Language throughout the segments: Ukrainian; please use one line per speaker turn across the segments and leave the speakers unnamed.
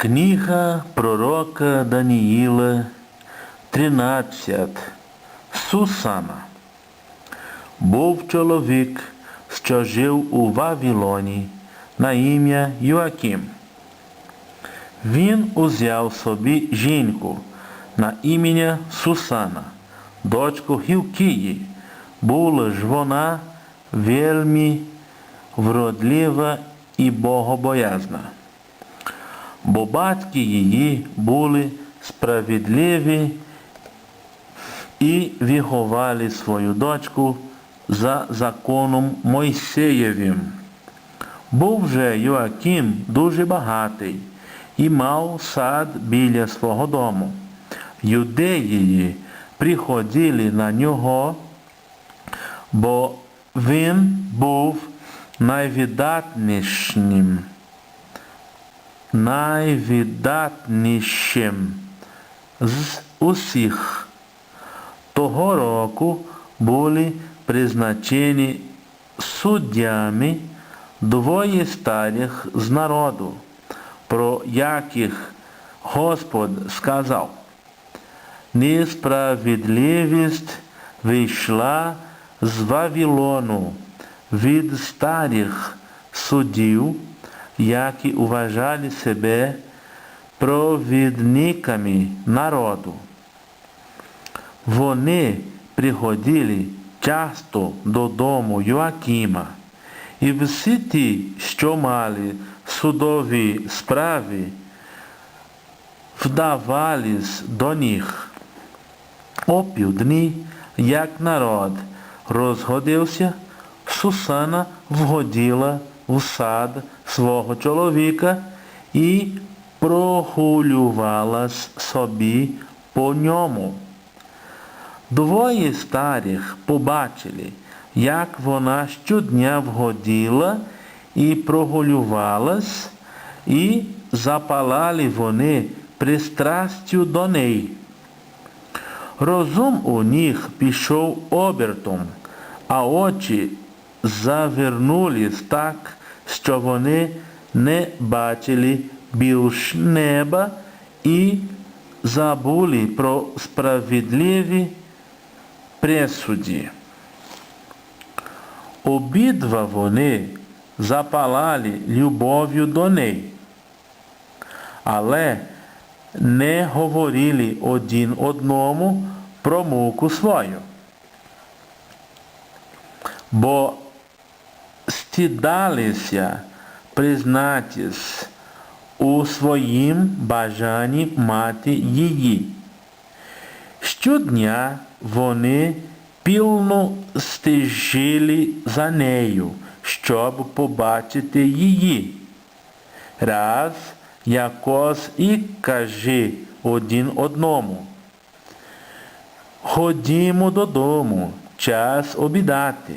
Книга пророка Даниїла 13. Сусана. Був чоловік, що жив у Вавилоні на ім'я Йоаким. Він узяв собі жінку на ім'я Сусана, дочку Хілкії. Була ж вона вельми вродлива і богобоязна бо батьки її були справедливі і виховали свою дочку за законом Мойсеєвим. Був же Йоаким дуже багатий і мав сад біля свого дому. Юдеї приходили на нього, бо він був найвидатнішим найвидатнішим з усіх. Того року були призначені суддями двоє старих з народу, про яких Господь сказав, несправедливість вийшла з Вавилону від старих суддів, які вважали себе провідниками народу. Вони приходили часто додому Йоакима, і всі ті, що мали судові справи, вдавались до них. Опівдні, як народ розходився, Сусана вгодила в сад свого чоловіка і прогулювалась собі по ньому. Двоє старих побачили, як вона щодня вгодила і прогулювалась, і запалали вони пристрастю до неї. Розум у них пішов обертом, а очі завернулись так, що вони не бачили більш неба і забули про справедливі присуді. Обидва вони запалали любов'ю до неї, але не говорили один одному про муку свою. Бо стідалися признатись у своїм бажанні мати її. Щодня вони пільно стежили за нею, щоб побачити її. Раз якось і каже один одному. Ходімо додому, час обідати.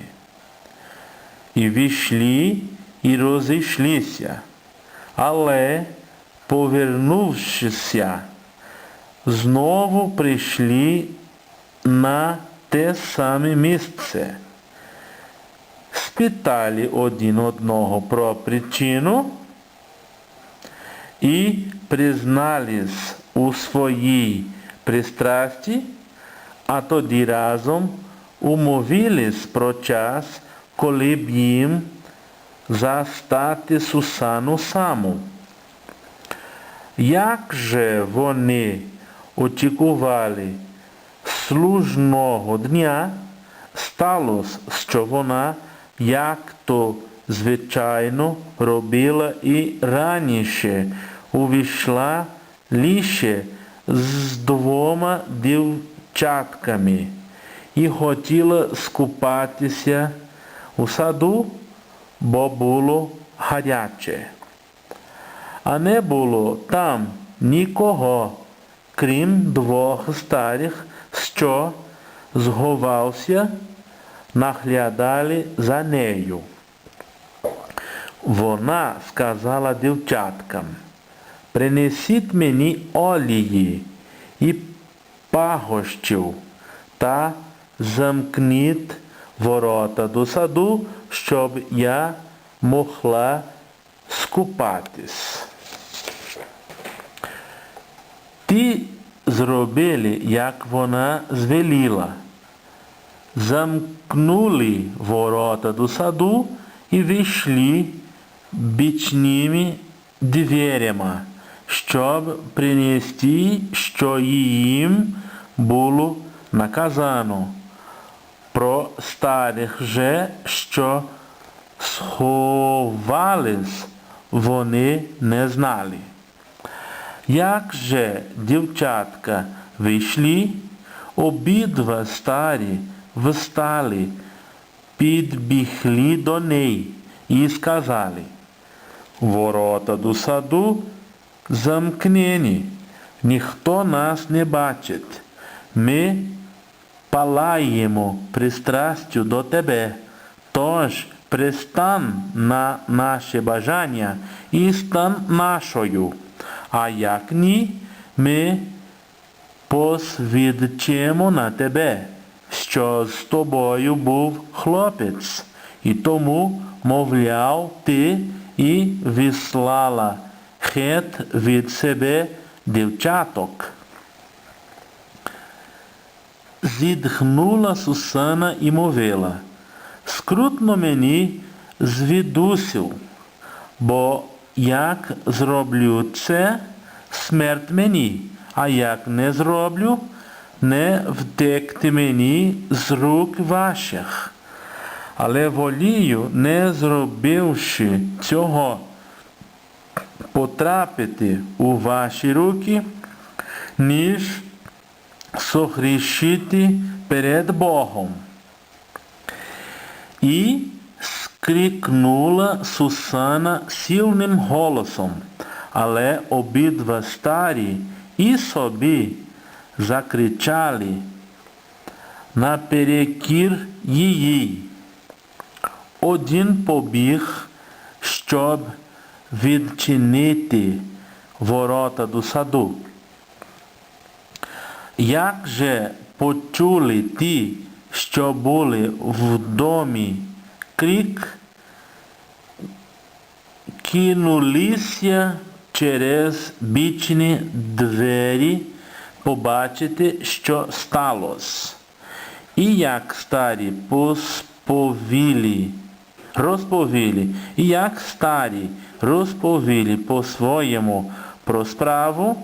І війшли і розійшлися, але, повернувшися, знову прийшли на те саме місце. Спитали один одного про причину і признались у своїй пристрасті, а тоді разом умовились про час, коли б їм застати Сусану саму. Як же вони очікували служного дня, сталося, що вона, як то звичайно, робила і раніше, увійшла лише з двома дівчатками і хотіла скупатися у саду, бо було гаряче. А не було там нікого, крім двох старих, що зговався, наглядали за нею. Вона сказала дівчаткам, принесіть мені олії і пагощів та замкніть ворота до саду, щоб я могла скупатись. Ті зробили, як вона звеліла. Замкнули ворота до саду і вийшли бічними дверями, щоб принести, що їм було наказано. Про старих же, що сховались, вони не знали. Як же дівчатка вийшли, обидва старі встали, підбігли до неї і сказали, ворота до саду замкнені, ніхто нас не бачить. Ми палаємо пристрастю до тебе, тож пристань на наше бажання і стань нашою. А як ні, ми посвідчимо на тебе, що з тобою був хлопець, і тому, мовляв, ти і вислала хет від себе дівчаток. Зітхнула Сусана і мовила, скрутно мені звідусів, бо як зроблю це, смерть мені, а як не зроблю, не втекти мені з рук ваших. Але волію, не зробивши цього, потрапити у ваші руки, ніж согрішити перед Богом. І скрикнула Сусана сильним голосом, але обидва старі і собі закричали наперекір її. Один побіг, щоб відчинити ворота до саду. Як же почули ті, що були в домі, крик, кинулися через бічні двері побачити, що сталося. І як старі посповіли, розповіли, і як старі розповіли по-своєму про справу,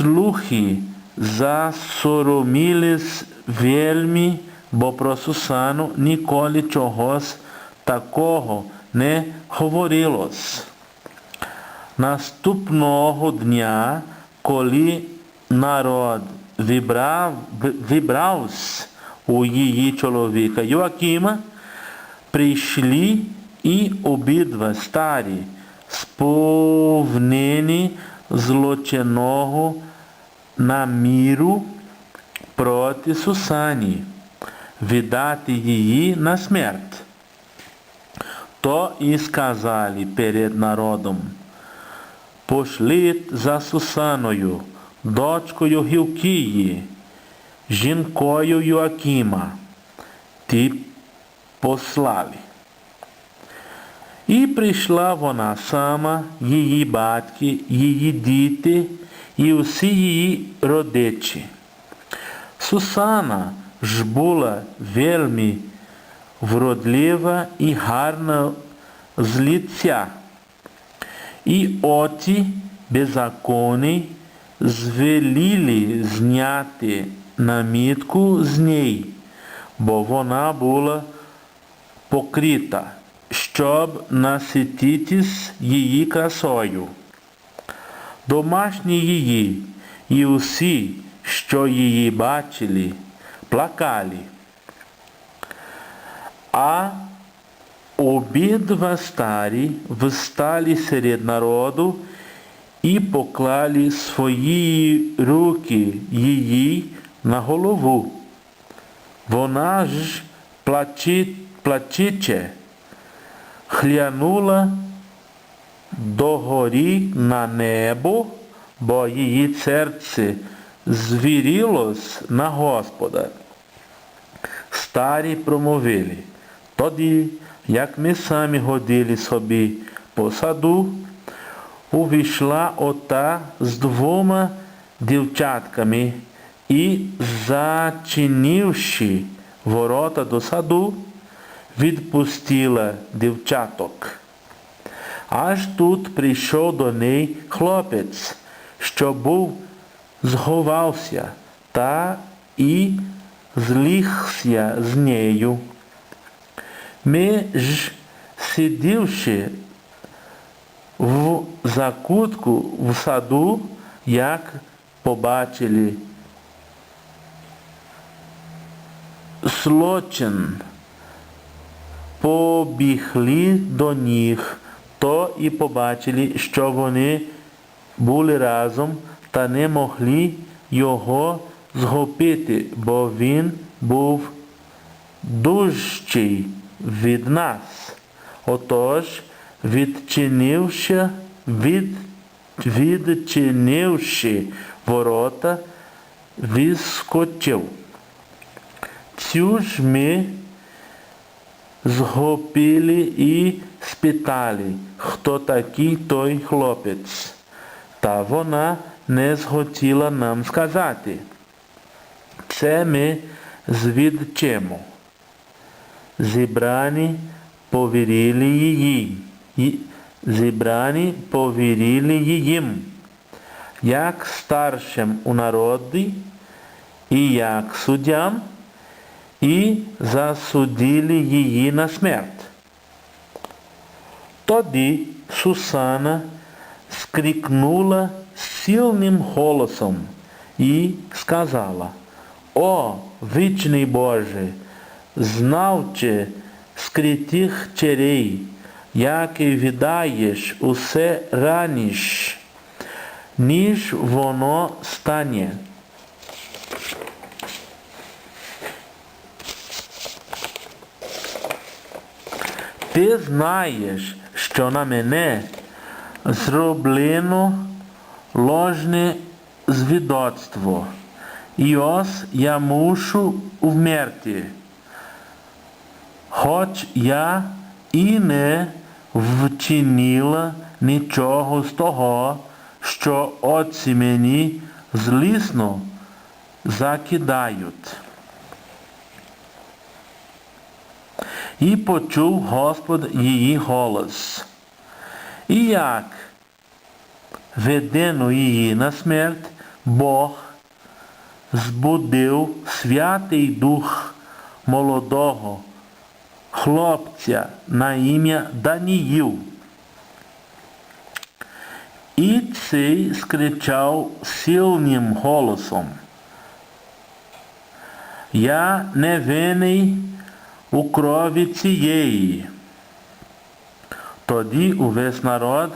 слухи засоромілись вельми, бо про Сусану ніколи чогось такого не говорилось. Наступного дня, коли народ вибрав, вибрався у її чоловіка Йоакима, прийшли і обидва старі, сповнені злочинного наміру проти Сусані, віддати її на смерть. То і сказали перед народом, пошліть за Сусаною, дочкою Гілкії, жінкою Йоакима. Ті послали. І прийшла вона сама, її батьки, її діти і усі її родичі. Сусана ж була вельми вродлива і гарна з лиця. І оті беззаконні звеліли зняти намітку з неї, бо вона була покрита, щоб насититись її красою. Домашні її і усі, що її бачили, плакали. А обидва старі встали серед народу і поклали свої руки її на голову. Вона ж плачуче хлянула догорі на небо, бо її серце звірілось на Господа. Старі промовили, тоді, як ми самі ходили собі по саду, увійшла ота з двома дівчатками і, зачинивши ворота до саду, відпустила дівчаток. Аж тут прийшов до неї хлопець, що був зховався та і злігся з нею. Ми ж, сидівши в закутку в саду, як побачили. Злочин, побігли до них, то і побачили, що вони були разом та не могли його згопити, бо він був дужчий від нас. Отож, відчинивши, від, відчинивши ворота, відскочив. Цю ж ми згопили і спитали, хто такий той хлопець. Та вона не схотіла нам сказати. Це ми звідчимо. Зібрані повірили. І Зібрані повірили їм, як старшим у народі, і як суддям, і засудили її на смерть. Тоді Сусана скрикнула сильним голосом і сказала, О, вічний Боже, знавче скритих черей, який віддаєш усе раніш, ніж воно стане. Ти знаєш, що на мене зроблено ложне звідоцтво. І ось я мушу вмерти. Хоч я і не вчинила нічого з того, що отці мені злісно закидають. І почув Господь її голос. І як ведену її на смерть, Бог збудив Святий Дух молодого хлопця на ім'я Даніїл. І цей скричав сильним голосом. Я не винний у крові цієї. Тоді увесь народ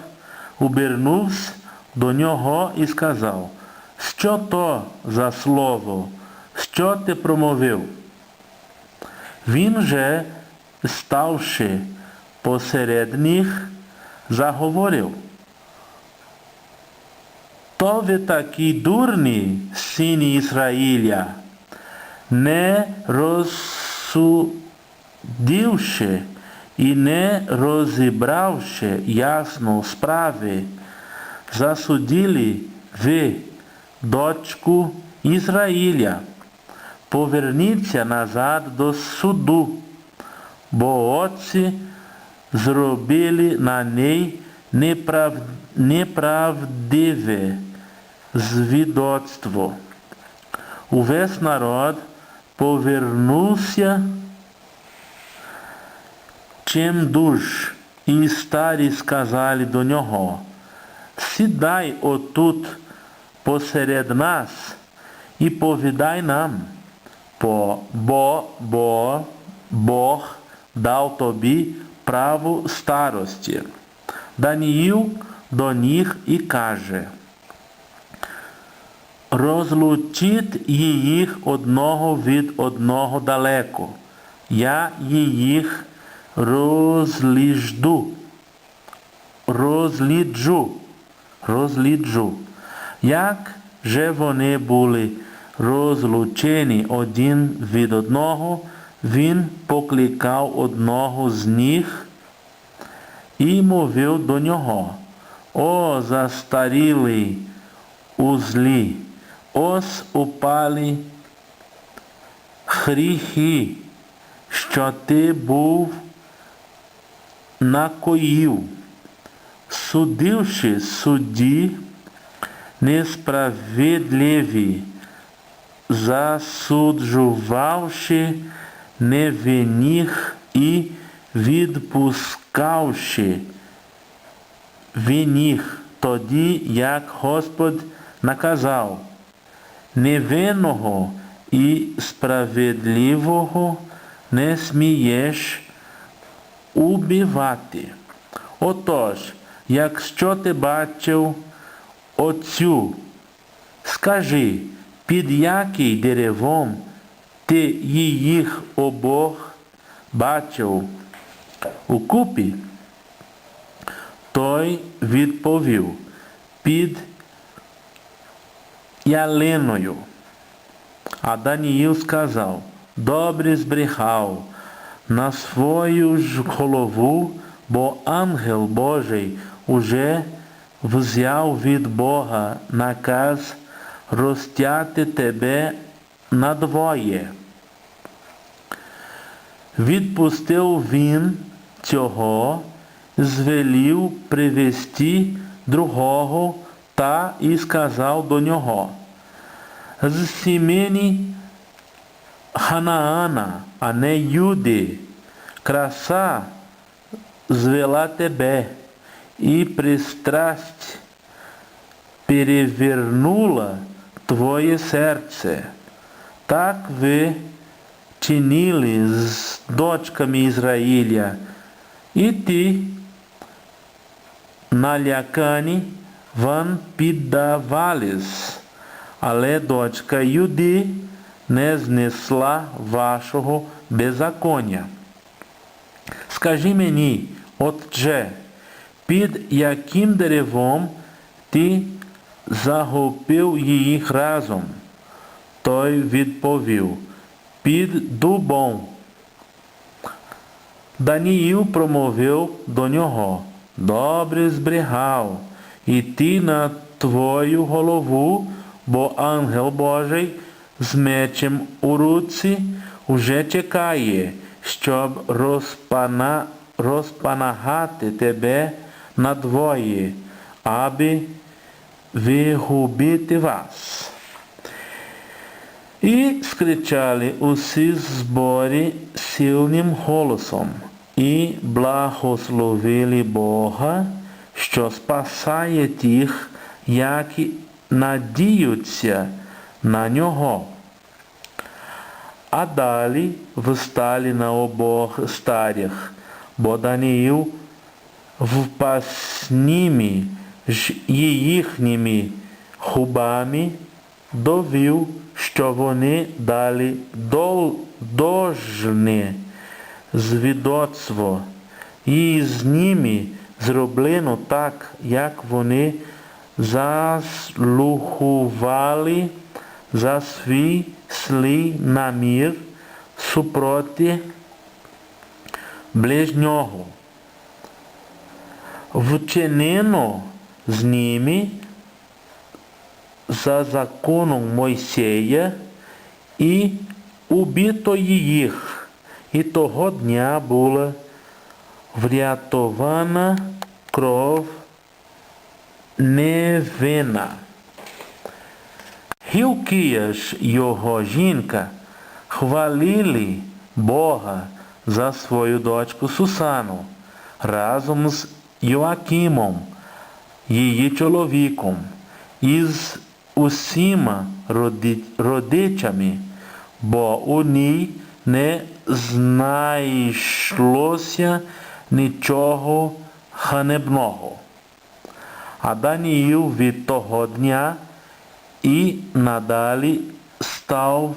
обернувся до нього і сказав, що то за слово, що ти промовив? Він же, ставши посеред них, заговорив. То ви такі дурні, сині Ізраїля, не розсудивши і не розібравши ясно справи, засудили ви, дочку Ізраїля, поверніться назад до суду, бо отці зробили на неї неправ... неправдиве звідоцтво. Увесь народ повернувся чим душ, і старі сказали до нього, сідай отут посеред нас і повідай нам, бо, бо, бо Бог дав тобі право старості. Даніїл до них і каже, розлучіть їх одного від одного далеко, я їх розліжду, розліджу, розліджу. Як же вони були розлучені один від одного, він покликав одного з них і мовив до нього, О, застарілий у злі, ось упали гріхи, що ти був накоїв, судивши судді несправедливі, засуджувавши невинних і відпускавши винних тоді, як Господь наказав, невинного і справедливого не смієш убивати. Отож, якщо ти бачив оцю, скажи, під який деревом ти їх обох бачив укупі? Той відповів під ялиною. А Даніїл сказав, добре збрехав на свою ж голову, бо ангел Божий уже взяв від Бога наказ розтяти тебе надвоє. Відпустив він цього, звелів привести другого та і сказав до нього. З сімені Ханаана, а не Юди, краса звела тебе, і пристрасть перевернула твоє серце. Так ви чинили з дочками Ізраїля, і ти, налякані, вам піддавались, але дочка Юди не знесла вашого беззаконня. Скажи мені, отже, під яким деревом ти захопив їх разом? Той відповів, під дубом. Даніїл промовив до нього, добре зберігав, і ти на твою голову, бо ангел Божий з мечем у руці уже чекає, щоб розпана, розпанагати тебе надвоє, аби вигубити вас. І скричали усі зборі сильним голосом і благословили Бога, що спасає тих, які надіються на нього. А далі встали на обох старіх, бо Даниїл впасніми ж їхніми губами довів, що вони дали дожне звідоцтво, і з ними зроблено так, як вони заслухували за свій слий намір супроти ближнього. Вчинено з ними за законом Мойсея і убито їх, і того дня була врятована кров невина. Гілкія його жінка хвалили Бога за свою дочку Сусану разом з Йоакимом, її чоловіком, і з усіма родичами, бо у ній не знайшлося нічого ханебного. А Даніїл від того дня і надалі став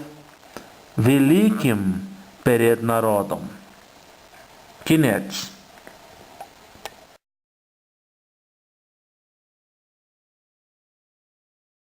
великим перед народом. Кінець.